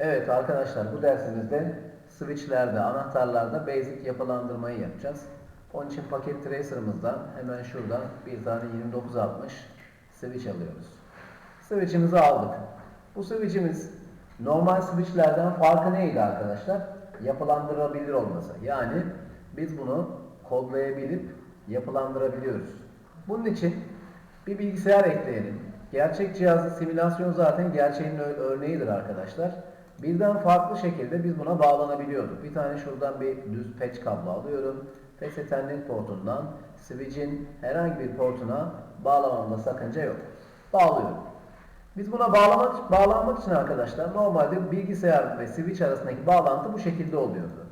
Evet arkadaşlar bu dersimizde switchlerde, anahtarlarda basic yapılandırmayı yapacağız. Onun için paket tracer'ımızdan hemen şuradan bir tane 2960 switch alıyoruz. Switch'imizi aldık. Bu switch'imiz normal switch'lerden farkı neydi arkadaşlar? Yapılandırabilir olması. Yani biz bunu kodlayabilip yapılandırabiliyoruz. Bunun için bir bilgisayar ekleyelim. Gerçek cihazı simülasyon zaten gerçeğin örneğidir arkadaşlar. Birden farklı şekilde biz buna bağlanabiliyorduk. Bir tane şuradan bir düz patch kablo alıyorum. Ethernet portundan switch'in herhangi bir portuna bağlamamda sakınca yok. Bağlıyorum. Biz buna bağlamak, bağlanmak için arkadaşlar normalde bilgisayar ve switch arasındaki bağlantı bu şekilde oluyordu.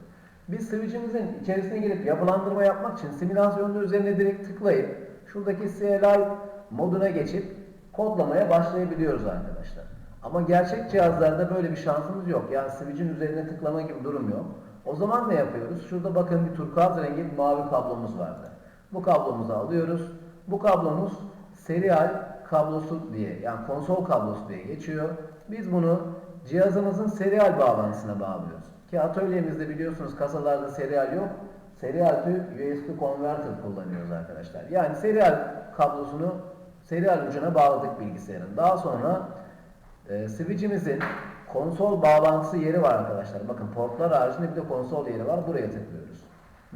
Biz switch'imizin içerisine girip yapılandırma yapmak için simülasyonun üzerine direkt tıklayıp şuradaki CLI moduna geçip kodlamaya başlayabiliyoruz arkadaşlar. Ama gerçek cihazlarda böyle bir şansımız yok. Yani switch'in üzerine tıklama gibi durum yok. O zaman ne yapıyoruz? Şurada bakın bir turkuaz rengi bir mavi kablomuz vardı. Bu kablomuzu alıyoruz. Bu kablomuz serial kablosu diye yani konsol kablosu diye geçiyor. Biz bunu cihazımızın serial bağlantısına bağlıyoruz. Ki atölyemizde biliyorsunuz kasalarda serial yok. Serial to USB converter kullanıyoruz arkadaşlar. Yani serial kablosunu serial ucuna bağladık bilgisayarın. Daha sonra e, switch'imizin konsol bağlantısı yeri var arkadaşlar. Bakın portlar haricinde bir de konsol yeri var. Buraya tıklıyoruz.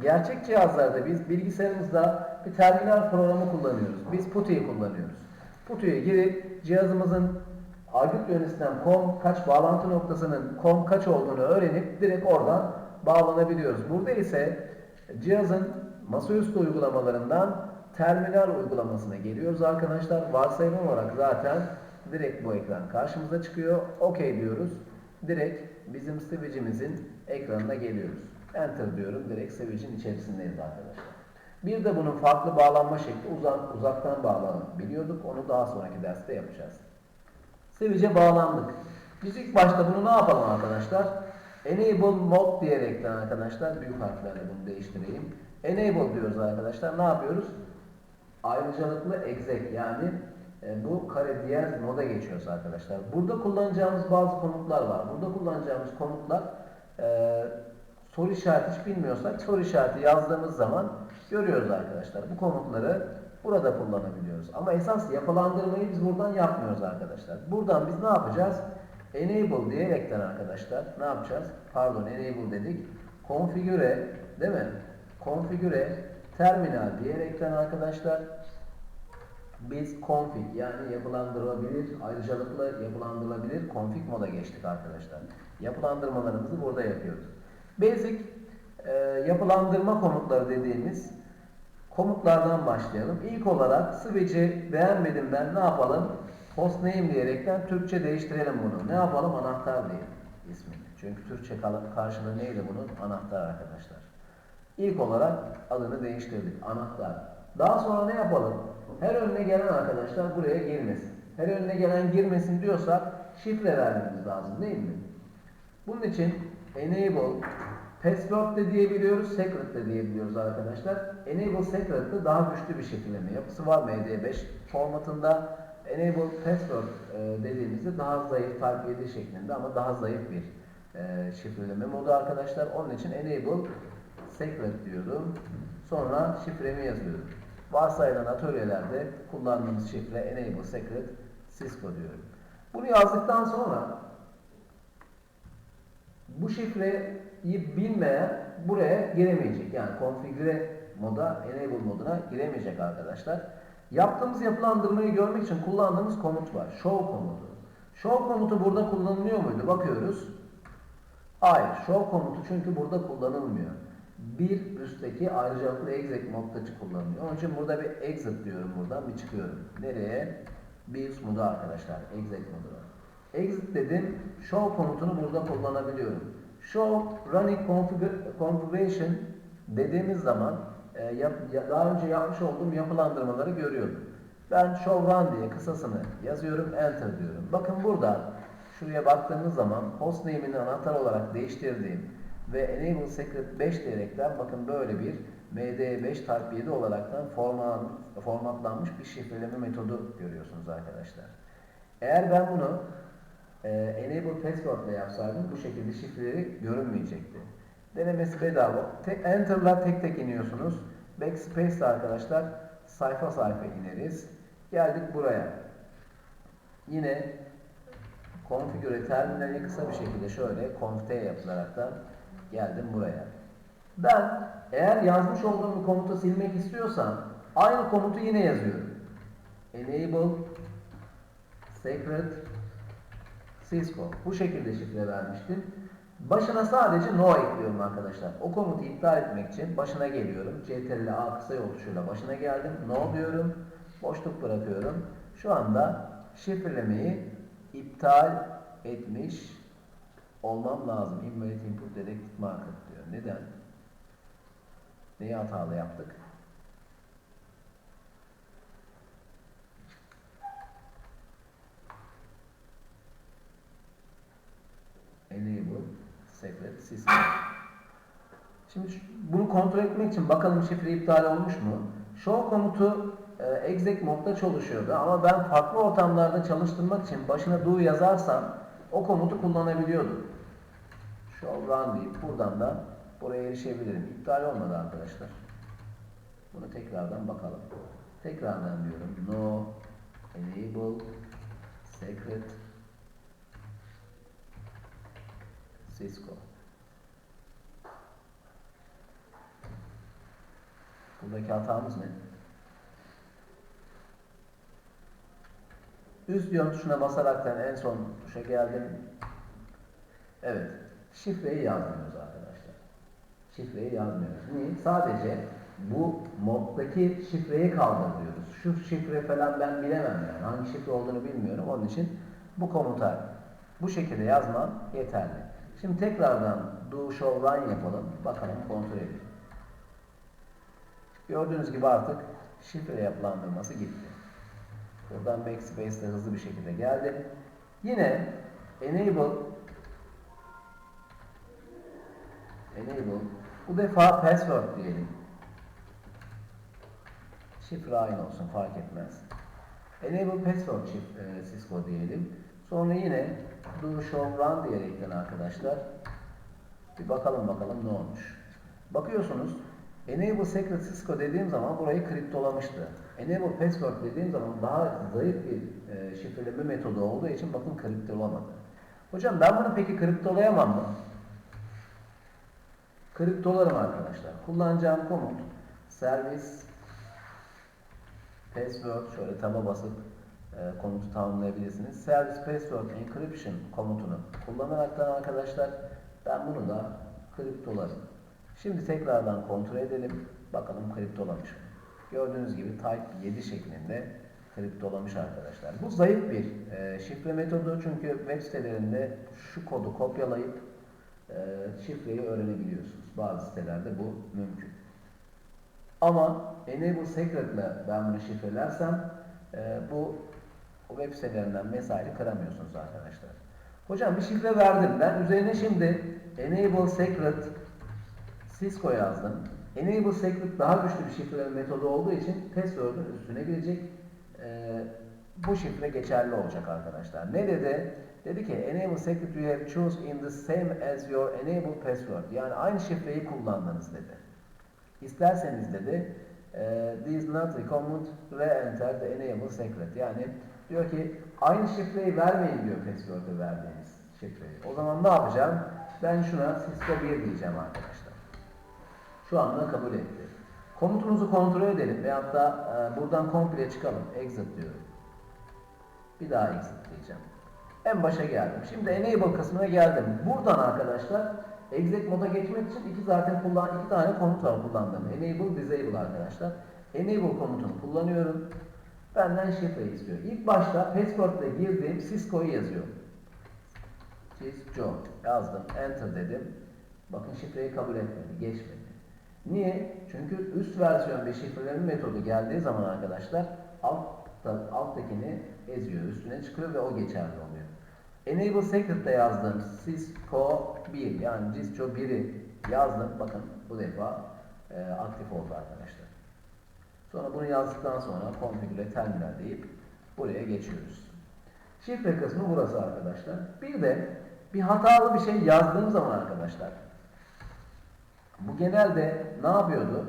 Gerçek cihazlarda biz bilgisayarımızda bir terminal programı kullanıyoruz. Biz PuTTY'yi kullanıyoruz. PuTTY'ye girip cihazımızın aygıt yönetinden com kaç bağlantı noktasının com kaç olduğunu öğrenip direkt oradan bağlanabiliyoruz. Burada ise cihazın masaüstü uygulamalarından terminal uygulamasına geliyoruz arkadaşlar. Varsayılan olarak zaten direkt bu ekran karşımıza çıkıyor. OK diyoruz. Direkt bizim switch'imizin ekranına geliyoruz. Enter diyorum. Direkt switch'in içerisindeyiz arkadaşlar. Bir de bunun farklı bağlanma şekli uzak, uzaktan bağlanabiliyorduk. Onu daha sonraki derste yapacağız. Switch'e bağlandık. Biz ilk başta bunu ne yapalım arkadaşlar? Enable mode diyerekten arkadaşlar büyük harflerle bunu değiştireyim. Enable diyoruz arkadaşlar. Ne yapıyoruz? Ayrıcalıklı exec yani e, bu kare diğer moda geçiyoruz arkadaşlar. Burada kullanacağımız bazı komutlar var. Burada kullanacağımız komutlar e, soru işareti hiç bilmiyorsak soru işareti yazdığımız zaman görüyoruz arkadaşlar. Bu komutları burada kullanabiliyoruz. Ama esas yapılandırmayı biz buradan yapmıyoruz arkadaşlar. Buradan biz ne yapacağız? Enable diyerekten arkadaşlar ne yapacağız? Pardon enable dedik. Konfigüre değil mi? Konfigüre terminal diyerekten arkadaşlar biz config yani yapılandırılabilir, ayrıcalıklı yapılandırılabilir config moda geçtik arkadaşlar. Yapılandırmalarımızı burada yapıyoruz. Basic e, yapılandırma komutları dediğimiz komutlardan başlayalım. İlk olarak switch'i beğenmedim ben ne yapalım? Hostname diyerekten Türkçe değiştirelim bunu. Ne yapalım? Anahtar diye ismi. Çünkü Türkçe karşılığı neydi bunun? Anahtar arkadaşlar. İlk olarak adını değiştirdik. Anahtar. Daha sonra ne yapalım? Her önüne gelen arkadaşlar buraya girmesin. Her önüne gelen girmesin diyorsak şifre vermemiz lazım değil mi? Bunun için enable password de diyebiliyoruz, secret de diyebiliyoruz arkadaşlar. Enable secret de daha güçlü bir şifreleme yapısı var MD5 formatında. Enable password e, dediğimizde daha zayıf type 7 şeklinde ama daha zayıf bir e, şifreleme modu arkadaşlar. Onun için enable secret diyorum. Sonra şifremi yazıyorum. Varsayılan atölyelerde kullandığımız şifre enable secret Cisco diyorum. Bunu yazdıktan sonra bu şifreyi bilmeyen buraya giremeyecek. Yani konfigüre moda, enable moduna giremeyecek arkadaşlar. Yaptığımız yapılandırmayı görmek için kullandığımız komut var. Show komutu. Show komutu burada kullanılıyor muydu? Bakıyoruz. Hayır. Show komutu çünkü burada kullanılmıyor. Bir üstteki ayrıcalıklı exit modda kullanılıyor. Onun için burada bir exit diyorum buradan bir çıkıyorum. Nereye? Bir moda arkadaşlar. Exit moduna. Exit dedim. Show komutunu burada kullanabiliyorum. Show running config- configuration dediğimiz zaman e, yap, ya, daha önce yapmış olduğum yapılandırmaları görüyordum. Ben show run diye kısasını yazıyorum. Enter diyorum. Bakın burada şuraya baktığımız zaman hostname'ini anahtar olarak değiştirdiğim ve enable secret 5 diyerekten bakın böyle bir MD5 Type 7 olaraktan format, formatlanmış bir şifreleme metodu görüyorsunuz arkadaşlar. Eğer ben bunu e, enable password ile yapsaydım bu şekilde şifreleri görünmeyecekti. Denemesi bedava. Te, Enter'la tek tek iniyorsunuz. Backspace arkadaşlar sayfa sayfa ineriz. Geldik buraya. Yine konfigüre terminali kısa bir şekilde şöyle conft yapılaraktan geldim buraya. Ben eğer yazmış olduğum bir komutu silmek istiyorsam aynı komutu yine yazıyorum. Enable secret Cisco. Bu şekilde şifre vermiştim. Başına sadece no ekliyorum arkadaşlar. O komutu iptal etmek için başına geliyorum. CTRL A kısa yol başına geldim. No diyorum. Boşluk bırakıyorum. Şu anda şifrelemeyi iptal etmiş olmam lazım. Invalid input dedektif market diyor. Neden? Neyi hatalı yaptık? Enable Secret System. Şimdi bunu kontrol etmek için bakalım şifre iptal olmuş mu? Show komutu e, exec modda çalışıyordu ama ben farklı ortamlarda çalıştırmak için başına do yazarsam o komutu kullanabiliyordum. Show run deyip buradan da buraya erişebilirim. İptal olmadı arkadaşlar. Bunu tekrardan bakalım. Tekrardan diyorum. No enable secret Cisco. Buradaki hatamız ne? Üst yön tuşuna basaraktan en son tuşa geldim. Evet. Şifreyi yazmıyoruz arkadaşlar. Şifreyi yazmıyoruz. Niye? Sadece bu moddaki şifreyi kaldırıyoruz. Şu şifre falan ben bilemem yani. Hangi şifre olduğunu bilmiyorum. Onun için bu komuta bu şekilde yazmam yeterli. Şimdi tekrardan do show run yapalım. Bakalım kontrol edelim. Gördüğünüz gibi artık şifre yapılandırması gitti. Buradan backspace ile hızlı bir şekilde geldi. Yine enable enable bu defa password diyelim. Şifre aynı olsun fark etmez. Enable password şif- e, Cisco diyelim. Sonra yine do show run diyerekten arkadaşlar bir bakalım bakalım ne olmuş. Bakıyorsunuz Enable Secret Cisco dediğim zaman burayı kriptolamıştı. Enable Password dediğim zaman daha zayıf bir e, şifreleme metodu olduğu için bakın kriptolamadı. Hocam ben bunu peki kriptolayamam mı? Kriptolarım arkadaşlar. Kullanacağım komut servis password şöyle taba basıp e, komutu tamamlayabilirsiniz. Service password encryption komutunu kullanaraktan arkadaşlar ben bunu da kriptolarım. Şimdi tekrardan kontrol edelim. Bakalım kriptolamış mı? Gördüğünüz gibi type 7 şeklinde kriptolamış arkadaşlar. Bu zayıf bir e, şifre metodu çünkü web sitelerinde şu kodu kopyalayıp e, şifreyi öğrenebiliyorsunuz. Bazı sitelerde bu mümkün. Ama Enable Secret ile ben bunu şifrelersem e, bu web sitelerinden vesaire kıramıyorsunuz arkadaşlar. Hocam bir şifre verdim. Ben üzerine şimdi Enable Secret Cisco yazdım. Enable Secret daha güçlü bir şifreleme metodu olduğu için password'un üstüne gelecek. Ee, bu şifre geçerli olacak arkadaşlar. Ne dedi? Dedi ki enable secret you have choose in the same as your enable password. Yani aynı şifreyi kullandınız dedi. İsterseniz dedi e, this not recommend re-enter the enable secret. Yani diyor ki aynı şifreyi vermeyin diyor password'ı verdiğiniz şifreyi. O zaman ne yapacağım? Ben şuna Cisco 1 diyeceğim arkadaşlar. Şu anda kabul etti. Komutumuzu kontrol edelim veyahut da e, buradan komple çıkalım. Exit diyorum. Bir daha exit diyeceğim. En başa geldim. Şimdi enable kısmına geldim. Buradan arkadaşlar exit moda geçmek için iki zaten kullan iki tane komut var kullandığım. Enable, disable arkadaşlar. Enable komutunu kullanıyorum. Benden şifre istiyor. İlk başta password ile girdiğim Cisco'yu yazıyorum. Cisco yazdım. Enter dedim. Bakın şifreyi kabul etmedi. Geçmedi. Niye? Çünkü üst versiyon bir şifreleme metodu geldiği zaman arkadaşlar altta, alttakini eziyor, üstüne çıkıyor ve o geçerli oluyor. Enable Secret'te yazdığım Cisco 1 yani Cisco 1'i yazdım. Bakın bu defa e, aktif oldu arkadaşlar. Sonra bunu yazdıktan sonra configure terminal deyip buraya geçiyoruz. Şifre kısmı burası arkadaşlar. Bir de bir hatalı bir şey yazdığım zaman arkadaşlar bu genelde ne yapıyordu?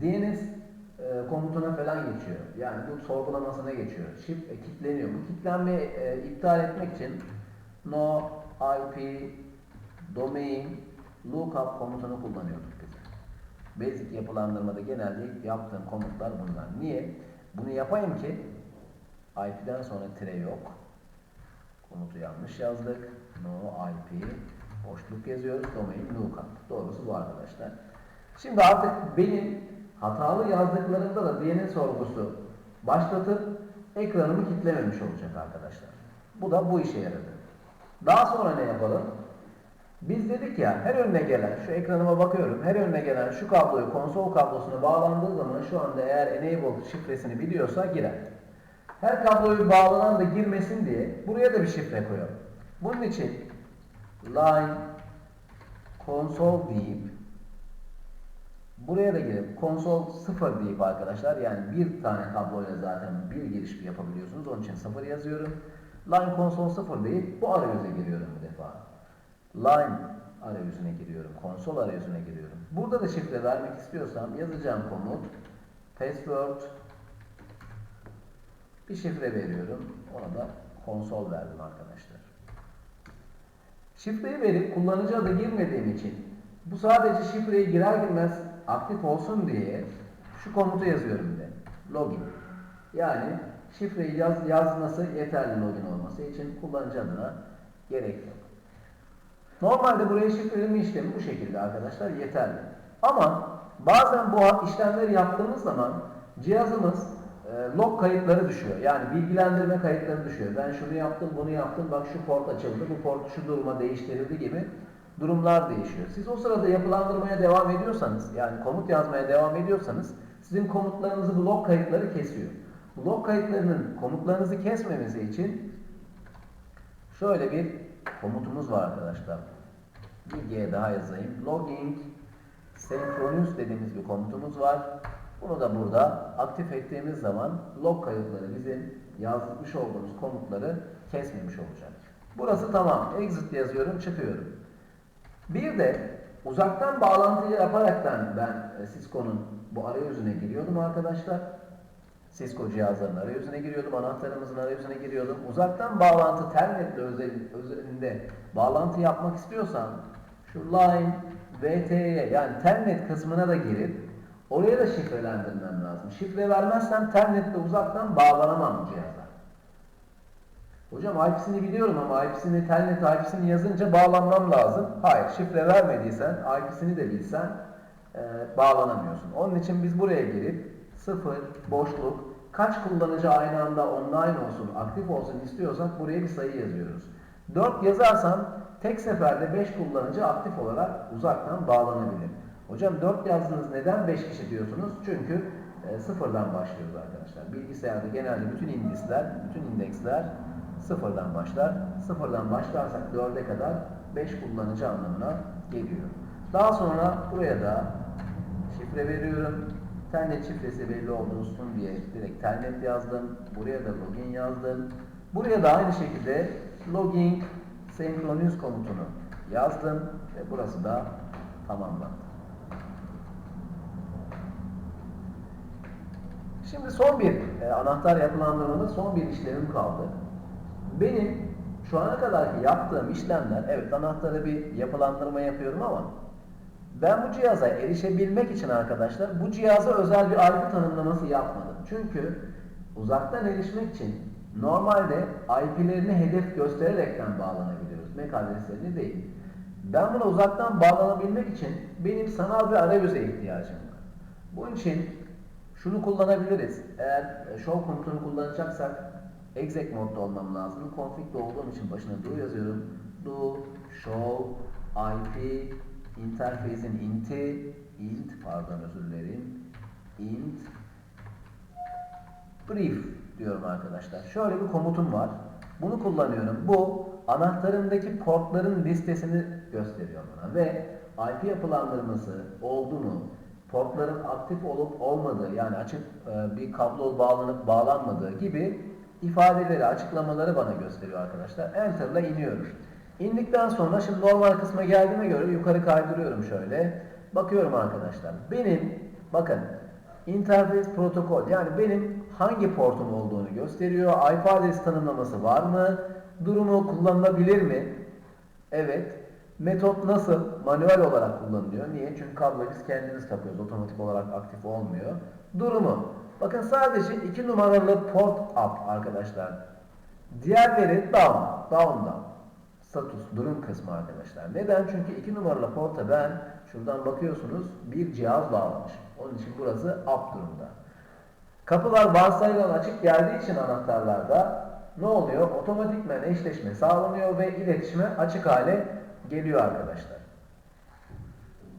DNS e, komutuna falan geçiyor. Yani bu sorgulamasına geçiyor. Şifre kilitleniyor. Bu kilitlenmeyi e, iptal etmek için no IP domain lookup komutunu kullanıyorduk biz. Basic yapılandırmada genelde yaptığım komutlar bunlar. Niye? Bunu yapayım ki IP'den sonra tire yok. Komutu yanlış yazdık. No IP boşluk yazıyoruz. Domain lookup. Doğrusu bu arkadaşlar. Şimdi artık benim hatalı yazdıklarımda da DNS sorgusu başlatıp ekranımı kilitlememiş olacak arkadaşlar. Bu da bu işe yaradı. Daha sonra ne yapalım? Biz dedik ya her önüne gelen, şu ekranıma bakıyorum, her önüne gelen şu kabloyu konsol kablosuna bağlandığı zaman şu anda eğer enable şifresini biliyorsa girer. Her kabloyu bağlanan da girmesin diye buraya da bir şifre koyalım. Bunun için line console deyip buraya da girip konsol 0 deyip arkadaşlar yani bir tane kabloyla zaten bir giriş yapabiliyorsunuz. Onun için 0 yazıyorum. Line console 0 deyip bu arayüze giriyorum bu defa. Line arayüzüne giriyorum. Konsol arayüzüne giriyorum. Burada da şifre vermek istiyorsam yazacağım komut password bir şifre veriyorum. Ona da konsol verdim arkadaşlar. Şifreyi verip kullanıcı adı girmediğim için bu sadece şifreyi girer girmez aktif olsun diye şu komutu yazıyorum bir de. Login. Yani şifreyi yaz, yazması yeterli login olması için kullanıcı adına gerek yok. Normalde buraya şifreleme işlemi bu şekilde arkadaşlar yeterli. Ama bazen bu işlemleri yaptığımız zaman cihazımız e, log kayıtları düşüyor. Yani bilgilendirme kayıtları düşüyor. Ben şunu yaptım, bunu yaptım, bak şu port açıldı, bu port şu duruma değiştirildi gibi durumlar değişiyor. Siz o sırada yapılandırmaya devam ediyorsanız, yani komut yazmaya devam ediyorsanız sizin komutlarınızı bu log kayıtları kesiyor. Bu log kayıtlarının komutlarınızı kesmemesi için şöyle bir komutumuz var arkadaşlar. Bir G daha yazayım. Logging synchronous dediğimiz bir komutumuz var. Bunu da burada aktif ettiğimiz zaman log kayıtları bizim yazmış olduğumuz komutları kesmemiş olacak. Burası tamam. Exit yazıyorum, çıkıyorum. Bir de uzaktan bağlantıyı yaparaktan ben e, Cisco'nun bu arayüzüne giriyordum arkadaşlar. Cisco cihazlarının arayüzüne giriyordum, anahtarımızın arayüzüne giriyordum. Uzaktan bağlantı ternetle özel, özelinde bağlantı yapmak istiyorsam şu line VT'ye yani ternet kısmına da girip oraya da şifrelendirmem lazım. Şifre vermezsem ternetle uzaktan bağlanamam cihaza. Hocam IP'sini biliyorum ama IP'sini, telnet IP'sini yazınca bağlanmam lazım. Hayır, şifre vermediysen, IP'sini de bilsen e, bağlanamıyorsun. Onun için biz buraya girip sıfır, boşluk, kaç kullanıcı aynı anda online olsun, aktif olsun istiyorsak buraya bir sayı yazıyoruz. 4 yazarsam tek seferde 5 kullanıcı aktif olarak uzaktan bağlanabilir. Hocam 4 yazdınız neden 5 kişi diyorsunuz? Çünkü e, sıfırdan başlıyoruz arkadaşlar. Bilgisayarda genelde bütün indisler, bütün indeksler sıfırdan başlar. Sıfırdan başlarsak 4'e kadar 5 kullanıcı anlamına geliyor. Daha sonra buraya da şifre veriyorum. Telnet şifresi belli olsun diye direkt telnet yazdım. Buraya da login yazdım. Buraya da aynı şekilde login synchronous komutunu yazdım ve burası da tamamlandı. Şimdi son bir e, anahtar yapılandırmada son bir işlemim kaldı. Benim şu ana kadarki yaptığım işlemler, evet anahtarı bir yapılandırma yapıyorum ama ben bu cihaza erişebilmek için arkadaşlar bu cihaza özel bir IP tanımlaması yapmadım. Çünkü uzaktan erişmek için normalde IP'lerini hedef göstererekten bağlanabiliyoruz. MAC adreslerini değil. Ben buna uzaktan bağlanabilmek için benim sanal bir arayüze ihtiyacım var. Bunun için şunu kullanabiliriz. Eğer show komutunu kullanacaksak exec modda olmam lazım. Config'de olduğum için başına do yazıyorum. Do show IP interface'in int'i int pardon özür dilerim. int brief diyorum arkadaşlar. Şöyle bir komutum var. Bunu kullanıyorum. Bu anahtarımdaki portların listesini gösteriyor bana ve IP yapılandırması oldu mu, portların aktif olup olmadığı yani açık e, bir kablo bağlanıp bağlanmadığı gibi ifadeleri, açıklamaları bana gösteriyor arkadaşlar. Enter'la iniyorum. İndikten sonra şimdi normal kısma geldiğime göre yukarı kaydırıyorum şöyle. Bakıyorum arkadaşlar. Benim bakın interface protokol yani benim hangi portum olduğunu gösteriyor. IP adresi tanımlaması var mı? Durumu kullanılabilir mi? Evet. Metot nasıl? Manuel olarak kullanılıyor. Niye? Çünkü kabloyu biz kendimiz takıyoruz. Otomatik olarak aktif olmuyor. Durumu. Bakın sadece iki numaralı port up arkadaşlar. Diğerleri down. Down'dan. Status, durum kısmı arkadaşlar. Neden? Çünkü iki numaralı porta ben şuradan bakıyorsunuz bir cihaz bağlamış. Onun için burası up durumda. Kapılar varsayılan açık geldiği için anahtarlarda ne oluyor? Otomatikmen eşleşme sağlanıyor ve iletişime açık hale geliyor arkadaşlar.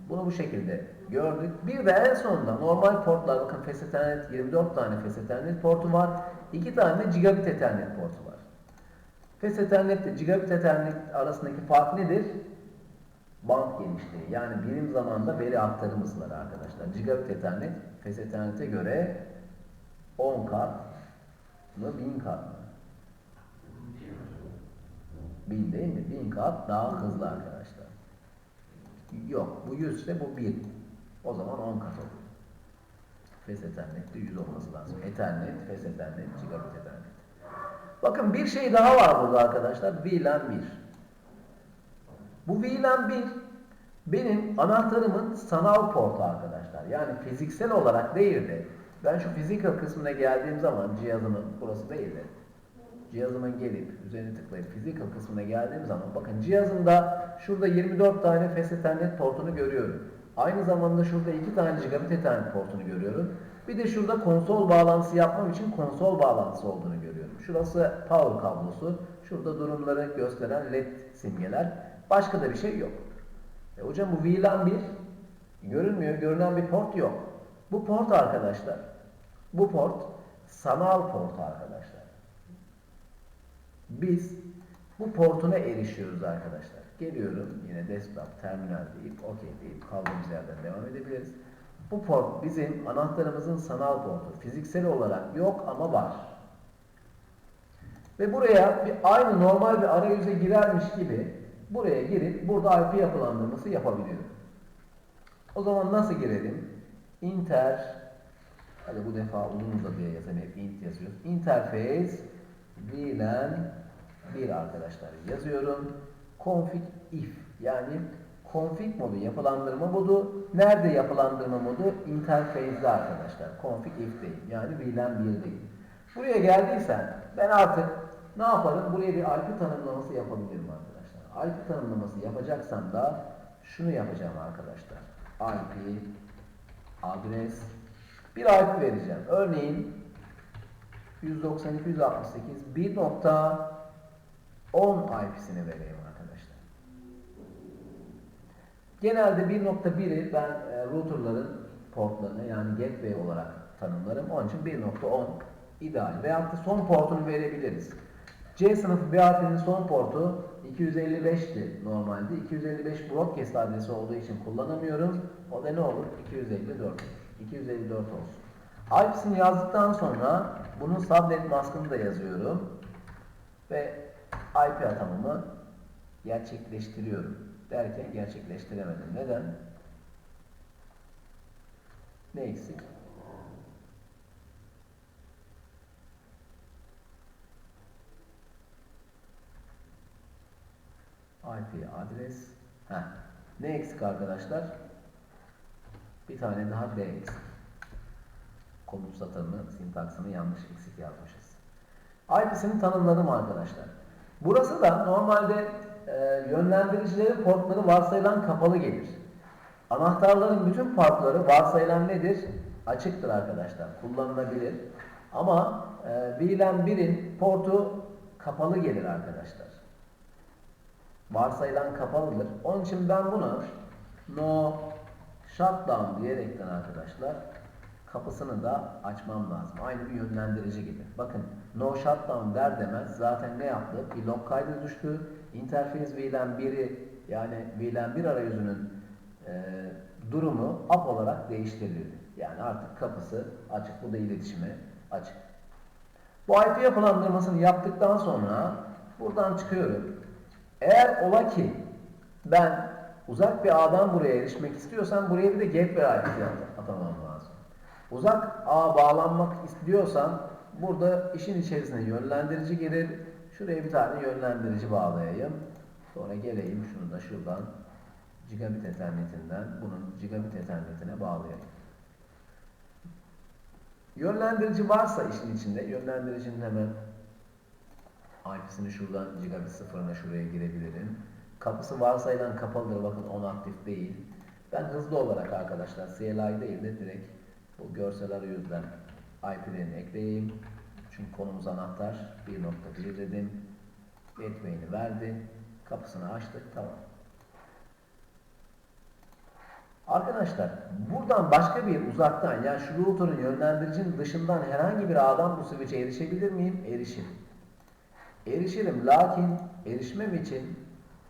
Bunu bu şekilde gördük. Bir de en sonunda normal portlar bakın Fast Ethernet 24 tane Fast Ethernet portu var. 2 tane de Gigabit Ethernet portu var. Fast Ethernet ile Gigabit Ethernet arasındaki fark nedir? Band genişliği. Yani birim zamanda veri aktarım hızları arkadaşlar. Gigabit Ethernet Fast Ethernet'e göre 10 kat mı 1000 kat mı? 1000 değil mi? 1000 kat daha hızlı arkadaşlar. Yok bu 100 ise bu 1. O zaman 10 kat oluyor. Fast Ethernet'te 100 olması lazım. Ethernet, Fast Ethernet, Gigabit Ethernet. Bakın bir şey daha var burada arkadaşlar. VLAN 1. Bu VLAN 1 benim anahtarımın sanal portu arkadaşlar. Yani fiziksel olarak değil de ben şu physical kısmına geldiğim zaman cihazımın burası değil de cihazımın gelip üzerine tıklayıp physical kısmına geldiğim zaman bakın cihazımda şurada 24 tane Fast Ethernet portunu görüyorum. Aynı zamanda şurada 2 tane Gigabit Ethernet portunu görüyorum. Bir de şurada konsol bağlantısı yapmam için konsol bağlantısı olduğunu görüyorum. Şurası power kablosu. Şurada durumları gösteren led simgeler. Başka da bir şey yok. E hocam bu VLAN 1 görünmüyor. Görünen bir port yok. Bu port arkadaşlar. Bu port sanal port arkadaşlar. Biz bu portuna erişiyoruz arkadaşlar. Geliyorum yine desktop terminal deyip OK deyip kaldığımız yerden devam edebiliriz. Bu port bizim anahtarımızın sanal portu. Fiziksel olarak yok ama var. Ve buraya bir, aynı normal bir arayüze girermiş gibi buraya girip burada IP yapılandırması yapabiliyorum. O zaman nasıl girelim? Inter hadi bu defa uzun uzadıya yazalım hep int yazıyoruz. Interface VLAN 1 arkadaşlar yazıyorum. Config if yani config modu yapılandırma modu nerede yapılandırma modu? Interface'de arkadaşlar. Config if değil. Yani VLAN 1 değil. Buraya geldiysen ben artık ne yaparım? Buraya bir IP tanımlaması yapabilirim arkadaşlar. IP tanımlaması yapacaksam da şunu yapacağım arkadaşlar. IP adres bir IP vereceğim. Örneğin 192.168 1.10 IP'sini vereyim arkadaşlar. Genelde 1.1'i ben e, routerların portlarını yani gateway olarak tanımlarım. Onun için 1.10 ideal. Veyahut da son portunu verebiliriz. C sınıfı BAT'nin son portu 255'ti normalde. 255 broadcast adresi olduğu için kullanamıyorum. O da ne olur? 254 olur. 254 olsun. IP'sini yazdıktan sonra bunun subnet maskını da yazıyorum. Ve IP atamımı gerçekleştiriyorum. Derken gerçekleştiremedim. Neden? Ne eksik? IP adres. Heh. Ne eksik arkadaşlar? Bir tane daha D eksik. Komut satırını, sintaksını yanlış eksik yazmışız. IP'sini tanımladım arkadaşlar. Burası da normalde e, yönlendiricilerin portları varsayılan kapalı gelir. Anahtarların bütün portları varsayılan nedir? Açıktır arkadaşlar. Kullanılabilir. Ama e, VLAN 1'in portu kapalı gelir arkadaşlar varsayılan kapalıdır. Onun için ben bunu no shutdown diyerekten arkadaşlar kapısını da açmam lazım. Aynı bir yönlendirici gibi. Bakın no shutdown der demez zaten ne yaptı? Bir log kaydı düştü. Interface VLAN 1'i yani VLAN 1 arayüzünün e, durumu up olarak değiştirildi. Yani artık kapısı açık. Bu da iletişime açık. Bu IP yapılandırmasını yaptıktan sonra buradan çıkıyorum. Eğer ola ki ben uzak bir ağdan buraya erişmek istiyorsam buraya bir de gateway IP at- atamam. Uzak ağ bağlanmak istiyorsam burada işin içerisine yönlendirici gelir. Şuraya bir tane yönlendirici bağlayayım. Sonra geleyim şunu da şuradan gigabit ethernetinden bunun gigabit ethernetine bağlayayım. Yönlendirici varsa işin içinde yönlendiricinin hemen IP'sini şuradan gigabit sıfırına şuraya girebilirim. Kapısı varsayılan kapalıdır bakın on aktif değil. Ben hızlı olarak arkadaşlar CLI değil de direkt bu görsel arayüzden IP'lerini ekleyeyim. Çünkü konumuz anahtar 1.1 dedim. Gateway'ini verdi. Kapısını açtık tamam. Arkadaşlar buradan başka bir uzaktan yani şu router'ın yönlendiricinin dışından herhangi bir ağdan bu switch'e erişebilir miyim? Erişirim. Erişirim lakin erişmem için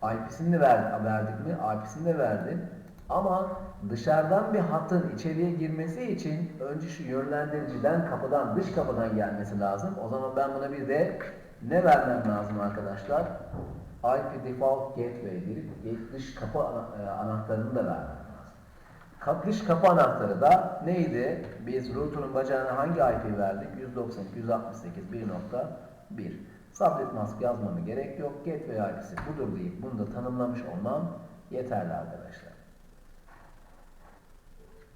IP'sini ver, verdik mi? IP'sini de verdim. Ama dışarıdan bir hattın içeriye girmesi için önce şu yönlendiriciden kapıdan dış kapıdan gelmesi lazım. O zaman ben buna bir de ne vermem lazım arkadaşlar? IP default gateway deyip dış kapı e, anahtarını da vermem lazım. Kap- Dış kapı anahtarı da neydi? Biz router'ın bacağına hangi IP verdik? 192.168.1.1 Subnet mask yazmama gerek yok. Gateway IP'si budur deyip bunu da tanımlamış olmam yeterli arkadaşlar.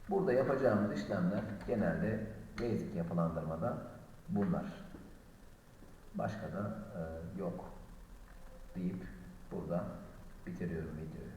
Burada yapacağımız işlemler genelde basic yapılandırmada bunlar. Başka da e, yok deyip burada bitiriyorum videoyu.